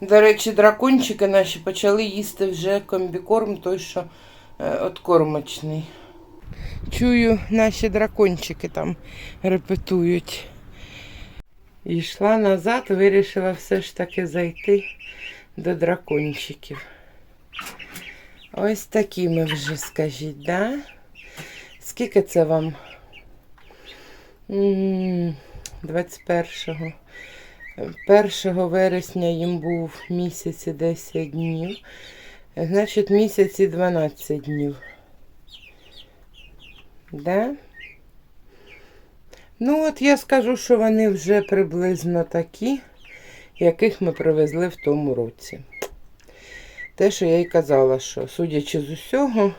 До речі, дракончики наші почали їсти вже комбікорм, той, що е, откормочний. Чую, наші дракончики там репетують. І йшла назад, вирішила все ж таки зайти до дракончиків. Ось такі ми вже, скажіть, да? Скільки це вам? 21-го. 1 вересня їм був місяць і 10 днів. Значить, місяць і 12 днів. Да? Ну, от я скажу, що вони вже приблизно такі, яких ми привезли в тому році. Те, що я й казала, що, судячи з усього,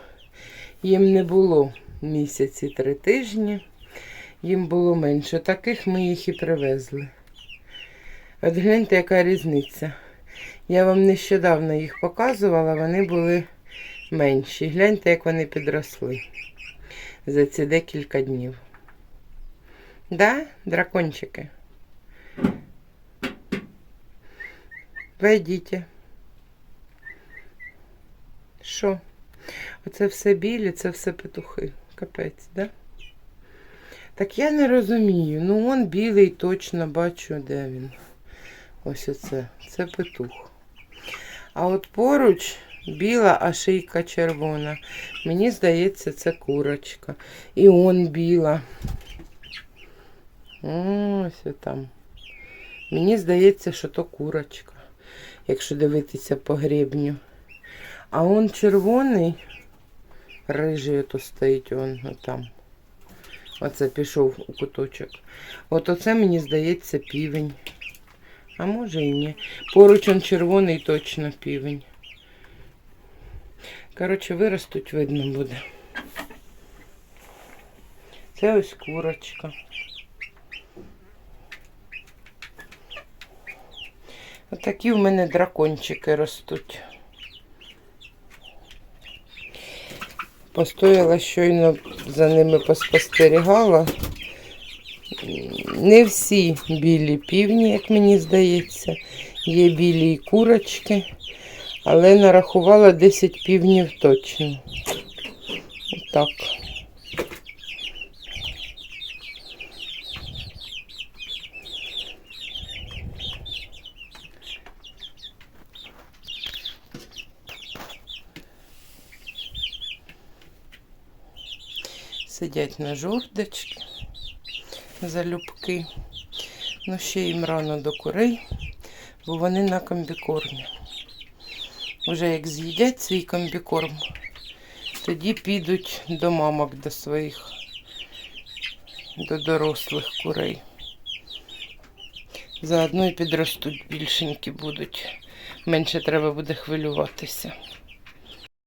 їм не було місяці три тижні, їм було менше. Таких ми їх і привезли. От гляньте, яка різниця. Я вам нещодавно їх показувала, вони були менші. Гляньте, як вони підросли за ці декілька днів. Да, дракончики? Войдіть. Що? Оце все білі, це все петухи. Капець, да? Так я не розумію. Ну, он білий точно бачу, де він. Ось оце. Це петух. А от поруч біла, а шийка червона. Мені здається, це курочка. І он біла. Ось там. Мені здається, що то курочка, якщо дивитися по гребню. А он червоний, рижий ото стоїть он там. Оце пішов у куточок. От оце, мені здається, півень. А може і ні. Поруч он червоний точно півень. Коротше, виростуть, видно буде. Це ось курочка. Отакі в мене дракончики ростуть. Постояла щойно за ними поспостерігала. Не всі білі півні, як мені здається. Є білі курочки, але нарахувала 10 півнів точно. Отак. Сидять на жордочки, залюбки. Ну, ще їм рано до курей, бо вони на комбікормі. Вже як з'їдять свій комбікорм, тоді підуть до мамок, до своїх, до дорослих курей. Заодно і підростуть більшенькі будуть. Менше треба буде хвилюватися.